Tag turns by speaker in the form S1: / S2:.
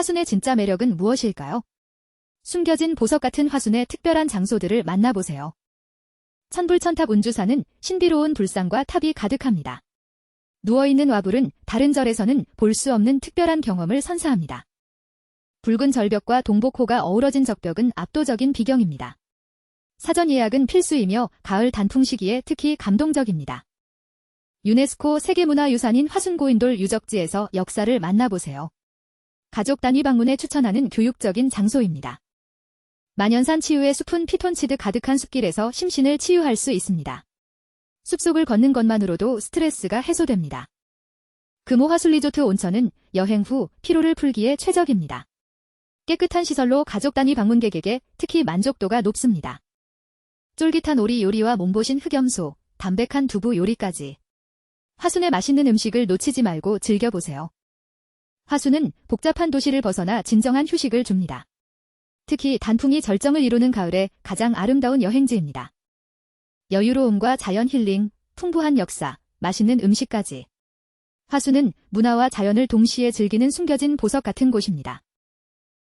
S1: 화순의 진짜 매력은 무엇일까요? 숨겨진 보석 같은 화순의 특별한 장소들을 만나보세요. 천불천탑 운주사는 신비로운 불상과 탑이 가득합니다. 누워있는 와불은 다른 절에서는 볼 수 없는 특별한 경험을 선사합니다. 붉은 절벽과 동복호가 어우러진 적벽은 압도적인 비경입니다. 사전 예약은 필수이며 가을 단풍 시기에 특히 감동적입니다. 유네스코 세계문화유산인 화순고인돌 유적지에서 역사를 만나보세요. 가족 단위 방문에 추천하는 교육적인 장소입니다. 만연산 치유의 숲은 피톤치드 가득한 숲길에서 심신을 치유할 수 있습니다. 숲속을 걷는 것만으로도 스트레스가 해소됩니다. 금호 화술리조트 온천은 여행 후 피로를 풀기에 최적입니다. 깨끗한 시설로 가족 단위 방문객에게 특히 만족도가 높습니다. 쫄깃한 오리 요리와 몸보신 흑염소, 담백한 두부 요리까지. 화순의 맛있는 음식을 놓치지 말고 즐겨보세요. 화순은 복잡한 도시를 벗어나 진정한 휴식을 줍니다. 특히 단풍이 절정을 이루는 가을에 가장 아름다운 여행지입니다. 여유로움과 자연 힐링, 풍부한 역사, 맛있는 음식까지. 화순은 문화와 자연을 동시에 즐기는 숨겨진 보석 같은 곳입니다.